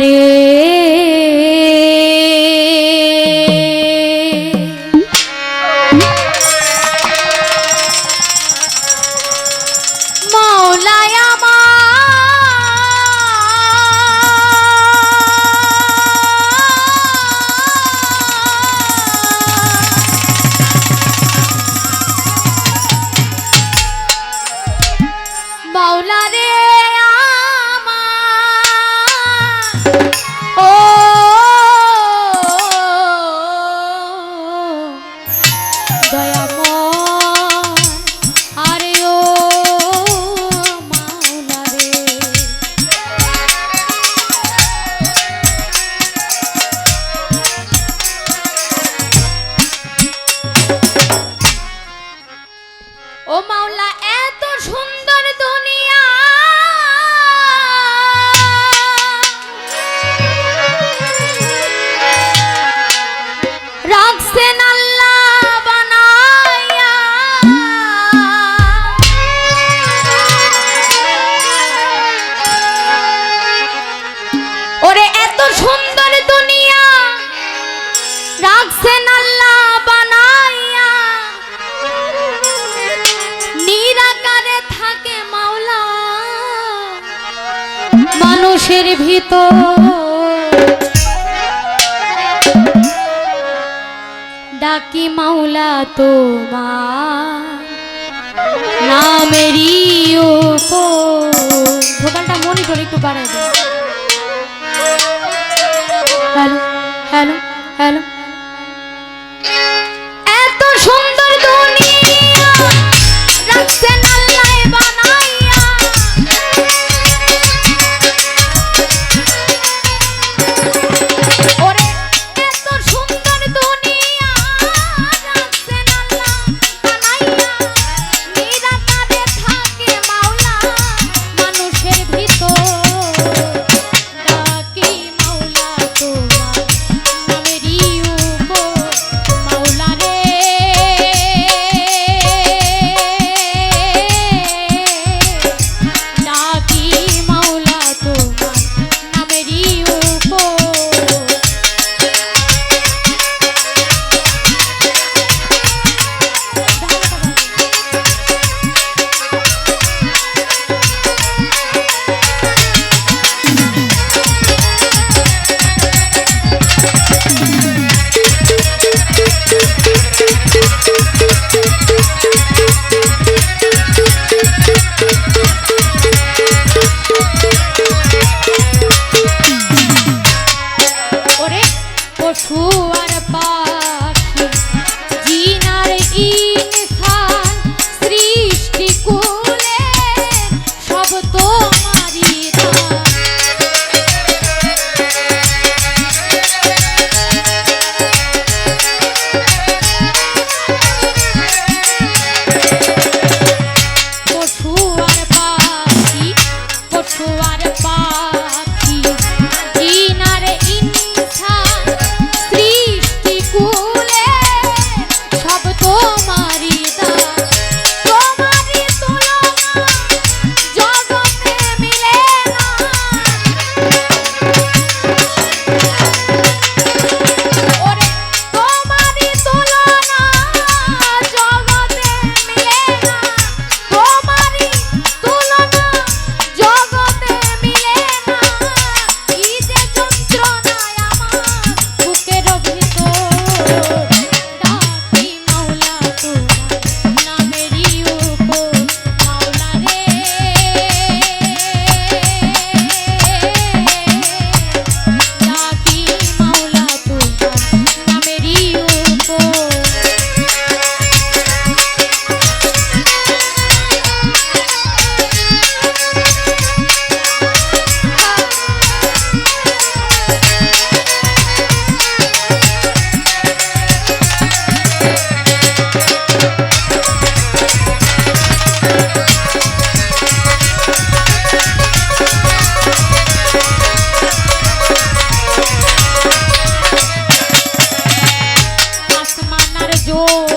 রে ও মাওলা মানুষের ভিতর। ডাকি মাওলা তোমার নামেরই দোকানটা মনে করে একটু বাড়াই হ্যালো হ্যালো। beijo!